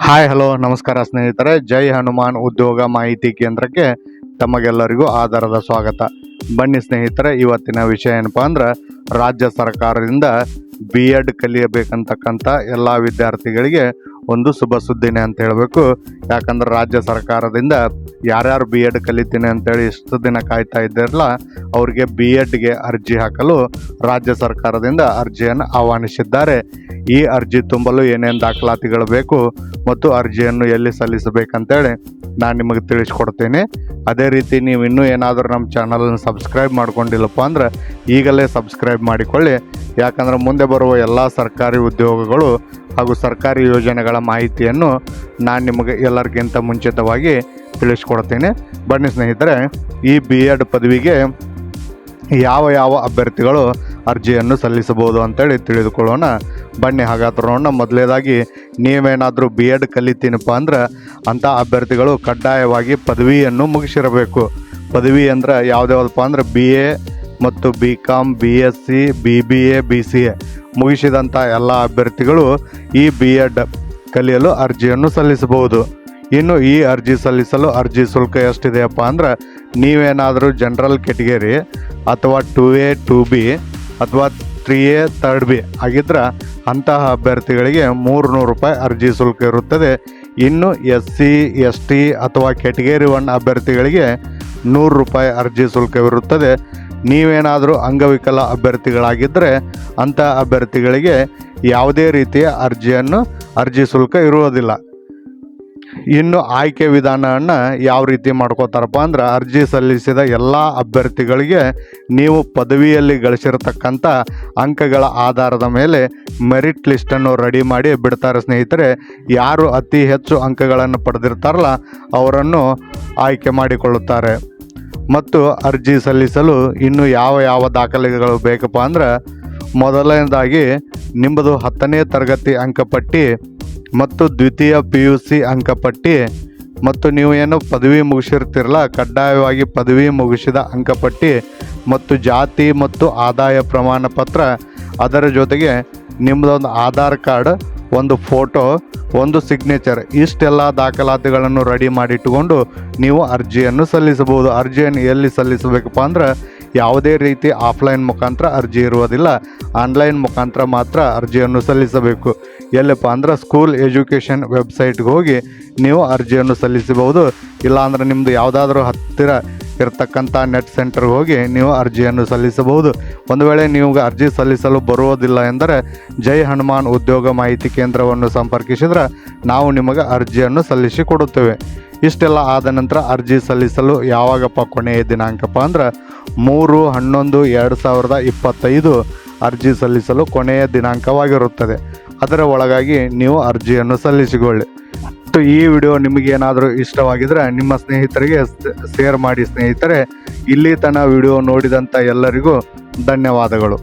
Hi hello ನಮಸ್ಕಾರ ಸ್ನೇಹಿತರೆ. ಜೈ ಹನುಮಾನ್ ಉದ್ಯೋಗ ಮಾಹಿತಿ ಕೇಂದ್ರಕ್ಕೆ ತಮಗೆಲ್ಲರಿಗೂ ಆಧಾರದ ಸ್ವಾಗತ. ಬನ್ನಿ ಸ್ನೇಹಿತರೆ, ಇವತ್ತಿನ ವಿಷಯ ಏನಪ್ಪ ಅಂದ್ರೆ, ರಾಜ್ಯ ಸರ್ಕಾರದಿಂದ ಬಿ ಎಡ್ ಕಲಿಯಬೇಕಂತಕ್ಕಂಥ ಎಲ್ಲ ವಿದ್ಯಾರ್ಥಿಗಳಿಗೆ ಒಂದು ಶುಭ ಸುದ್ದಿನೇ ಅಂತ ಹೇಳಬೇಕು. ಯಾಕಂದ್ರೆ ರಾಜ್ಯ ಸರ್ಕಾರದಿಂದ ಯಾರ್ಯಾರು ಬಿ ಎಡ್ ಕಲಿತೀನಿ ಅಂತೇಳಿ ಇಷ್ಟು ದಿನ ಕಾಯ್ತಾ ಇದ್ದಿರಲ್ಲ, ಅವ್ರಿಗೆ ಬಿ ಎಡ್ಗೆ ಅರ್ಜಿ ಹಾಕಲು ರಾಜ್ಯ ಸರ್ಕಾರದಿಂದ ಅರ್ಜಿಯನ್ನು ಆಹ್ವಾನಿಸಿದ್ದಾರೆ. ಈ ಅರ್ಜಿ ತುಂಬಲು ಏನೇನು ದಾಖಲಾತಿಗಳು ಬೇಕು ಮತ್ತು ಅರ್ಜಿಯನ್ನು ಎಲ್ಲಿ ಸಲ್ಲಿಸಬೇಕಂತೇಳಿ ನಾನು ನಿಮಗೆ ತಿಳಿಸ್ಕೊಡ್ತೀನಿ. ಅದೇ ರೀತಿ ನೀವು ಇನ್ನೂ ಏನಾದರೂ ನಮ್ಮ ಚಾನಲನ್ನು ಸಬ್ಸ್ಕ್ರೈಬ್ ಮಾಡ್ಕೊಂಡಿಲ್ಲಪ್ಪ ಅಂದ್ರೆ ಈಗಲೇ ಸಬ್ಸ್ಕ್ರೈಬ್ ಮಾಡಿಕೊಳ್ಳಿ. ಯಾಕಂದ್ರೆ ಮುಂದೆ ಬರುವ ಎಲ್ಲ ಸರ್ಕಾರಿ ಉದ್ಯೋಗಗಳು ಹಾಗೂ ಸರ್ಕಾರಿ ಯೋಜನೆಗಳ ಮಾಹಿತಿಯನ್ನು ನಾನು ನಿಮಗೆ ಎಲ್ಲರಿಗಿಂತ ಮುಂಚಿತವಾಗಿ ತಿಳಿಸ್ಕೊಡ್ತೀನಿ. ಬನ್ನಿ ಸ್ನೇಹಿತರೆ, ಈ ಬಿ ಎಡ್ ಪದವಿಗೆ ಯಾವ ಯಾವ ಅಭ್ಯರ್ಥಿಗಳು ಅರ್ಜಿಯನ್ನು ಸಲ್ಲಿಸಬಹುದು ಅಂತೇಳಿ ತಿಳಿದುಕೊಳ್ಳೋಣ. ಬನ್ನಿ ಹಾಗಾದ್ರೆ ನೋಡೋಣ. ಮೊದಲೇದಾಗಿ, ನೀವೇನಾದರೂ ಬಿ ಎಡ್ ಕಲಿತೀನಪ್ಪ ಅಂದ್ರೆ ಅಂಥ ಅಭ್ಯರ್ಥಿಗಳು ಕಡ್ಡಾಯವಾಗಿ ಪದವಿಯನ್ನು ಮುಗಿಸಿರಬೇಕು. ಪದವಿ ಅಂದ್ರೆ ಯಾವುದ್ಯಾವುದಪ್ಪ ಅಂದ್ರೆ ಬಿ ಎ ಮತ್ತು B com B S C B B A B C A ಮುಗಿಸಿದಂಥ ಎಲ್ಲ ಅಭ್ಯರ್ಥಿಗಳು ಈ ಬಿ ಎಡ್ ಕಲಿಯಲು ಅರ್ಜಿಯನ್ನು ಸಲ್ಲಿಸಬಹುದು. ಇನ್ನು ಈ ಅರ್ಜಿ ಸಲ್ಲಿಸಲು ಅರ್ಜಿ ಶುಲ್ಕ ಎಷ್ಟಿದೆಯಪ್ಪ ಅಂದ್ರೆ ನೀವೇನಾದರೂ ಜನರಲ್ ಕೆಟಗರಿ ಅಥವಾ ಟು ಎ ಟು ಬಿ ಅಥವಾ ತ್ರೀ ಎ ತರ್ಡ್ ಬಿ ಆಗಿದ್ರೆ ಅಂತಹ ಅಭ್ಯರ್ಥಿಗಳಿಗೆ ಮೂರು ನೂರು ರೂಪಾಯಿ ಅರ್ಜಿ ಶುಲ್ಕ ಇರುತ್ತದೆ. ಇನ್ನು ಎಸ್ ಸಿ ಎಸ್ ಟಿ ಅಥವಾ ಕೆಟಗರಿ ಒನ್ ಅಭ್ಯರ್ಥಿಗಳಿಗೆ ನೂರು ರೂಪಾಯಿ ಅರ್ಜಿ ಶುಲ್ಕವಿರುತ್ತದೆ. ನೀವೇನಾದರೂ ಅಂಗವಿಕಲ ಅಭ್ಯರ್ಥಿಗಳಾಗಿದ್ದರೆ ಅಂಥ ಅಭ್ಯರ್ಥಿಗಳಿಗೆ ಯಾವುದೇ ರೀತಿಯ ಅರ್ಜಿಯನ್ನು, ಅರ್ಜಿ ಶುಲ್ಕ ಇರುವುದಿಲ್ಲ. ಇನ್ನು ಆಯ್ಕೆ ವಿಧಾನವನ್ನು ಯಾವ ರೀತಿ ಮಾಡ್ಕೋತಾರಪ್ಪ ಅಂದ್ರೆ ಅರ್ಜಿ ಸಲ್ಲಿಸಿದ ಎಲ್ಲ ಅಭ್ಯರ್ಥಿಗಳಿಗೆ ನೀವು ಪದವಿಯಲ್ಲಿ ಗಳಿಸಿರತಕ್ಕಂಥ ಅಂಕಗಳ ಆಧಾರದ ಮೇಲೆ ಮೆರಿಟ್ ಲಿಸ್ಟನ್ನು ರೆಡಿ ಮಾಡಿ ಬಿಡ್ತಾರೆ ಸ್ನೇಹಿತರೆ. ಯಾರು ಅತಿ ಹೆಚ್ಚು ಅಂಕಗಳನ್ನು ಪಡೆದಿರ್ತಾರಲ್ಲ ಅವರನ್ನು ಆಯ್ಕೆ ಮಾಡಿಕೊಳ್ಳುತ್ತಾರೆ. ಮತ್ತು ಅರ್ಜಿ ಸಲ್ಲಿಸಲು ಇನ್ನು ಯಾವ ಯಾವ ದಾಖಲೆಗಳು ಬೇಕಪ್ಪ ಅಂದ್ರೆ ಮೊದಲನೇದಾಗಿ ನಿಮ್ಮದು ಹತ್ತನೇ ತರಗತಿ ಅಂಕಪಟ್ಟಿ ಮತ್ತು ದ್ವಿತೀಯ ಪಿ ಯು ಸಿ ಅಂಕಪಟ್ಟಿ ಮತ್ತು ನೀವು ಏನು ಪದವಿ ಮುಗಿಸಿರ್ತಿರಲ್ಲ, ಕಡ್ಡಾಯವಾಗಿ ಪದವಿ ಮುಗಿಸಿದ ಅಂಕಪಟ್ಟಿ ಮತ್ತು ಜಾತಿ ಮತ್ತು ಆದಾಯ ಪ್ರಮಾಣ ಪತ್ರ ಅದರ ಜೊತೆಗೆ ನಿಮ್ಮದೊಂದು ಆಧಾರ್ ಕಾರ್ಡ್ ಒಂದು ಫೋಟೋ, ಒಂದು ಸಿಗ್ನೇಚರ್. ಇಷ್ಟೆಲ್ಲ ದಾಖಲಾತಿಗಳನ್ನು ರೆಡಿ ಮಾಡಿಟ್ಟುಕೊಂಡು ನೀವು ಅರ್ಜಿಯನ್ನು ಸಲ್ಲಿಸಬಹುದು. ಅರ್ಜಿಯನ್ನು ಎಲ್ಲಿ ಸಲ್ಲಿಸಬೇಕಪ್ಪ ಅಂದ್ರೆ ಯಾವುದೇ ರೀತಿ ಆಫ್ಲೈನ್ ಮುಖಾಂತರ ಅರ್ಜಿ ಇರುವುದಿಲ್ಲ. ಆನ್ಲೈನ್ ಮುಖಾಂತರ ಮಾತ್ರ ಅರ್ಜಿಯನ್ನು ಸಲ್ಲಿಸಬೇಕು. ಎಲ್ಲಪ್ಪ ಅಂದ್ರೆ ಸ್ಕೂಲ್ ಎಜುಕೇಷನ್ ವೆಬ್ಸೈಟ್ಗೆ ಹೋಗಿ ನೀವು ಅರ್ಜಿಯನ್ನು ಸಲ್ಲಿಸಬಹುದು. ಇಲ್ಲಾಂದ್ರೆ ನಿಮ್ಮದು ಯಾವುದಾದ್ರೂ ಹತ್ತಿರ ಇರತಕ್ಕಂಥ ನೆಟ್ ಸೆಂಟರ್ಗೆ ಹೋಗಿ ನೀವು ಅರ್ಜಿಯನ್ನು ಸಲ್ಲಿಸಬಹುದು. ಒಂದು ವೇಳೆ ನೀವು ಅರ್ಜಿ ಸಲ್ಲಿಸಲು ಬರುವುದಿಲ್ಲ ಎಂದರೆ ಜೈ ಹನುಮಾನ್ ಉದ್ಯೋಗ ಮಾಹಿತಿ ಕೇಂದ್ರವನ್ನು ಸಂಪರ್ಕಿಸಿದರೆ ನಾವು ನಿಮಗೆ ಅರ್ಜಿಯನ್ನು ಸಲ್ಲಿಸಿ ಕೊಡುತ್ತೇವೆ. ಇಷ್ಟೆಲ್ಲ ಆದ ನಂತರ ಅರ್ಜಿ ಸಲ್ಲಿಸಲು ಯಾವಾಗಪ್ಪ ಕೊನೆಯ ದಿನಾಂಕಪ್ಪ ಅಂದ್ರೆ ಮೂರು, ಹನ್ನೊಂದು, ಎರಡು ಸಾವಿರದ ಇಪ್ಪತ್ತೈದು ಅರ್ಜಿ ಸಲ್ಲಿಸಲು ಕೊನೆಯ ದಿನಾಂಕವಾಗಿರುತ್ತದೆ. ಅದರ ಒಳಗಾಗಿ ನೀವು ಅರ್ಜಿಯನ್ನು ಸಲ್ಲಿಸಿಕೊಳ್ಳಿ. ಮತ್ತು ಈ ವಿಡಿಯೋ ನಿಮಗೇನಾದರೂ ಇಷ್ಟವಾಗಿದ್ರೆ ನಿಮ್ಮ ಸ್ನೇಹಿತರಿಗೆ ಶೇರ್ ಮಾಡಿ ಸ್ನೇಹಿತರೆ. ಇಲ್ಲಿ ತನ ವಿಡಿಯೋ ನೋಡಿದಂಥ ಎಲ್ಲರಿಗೂ ಧನ್ಯವಾದಗಳು.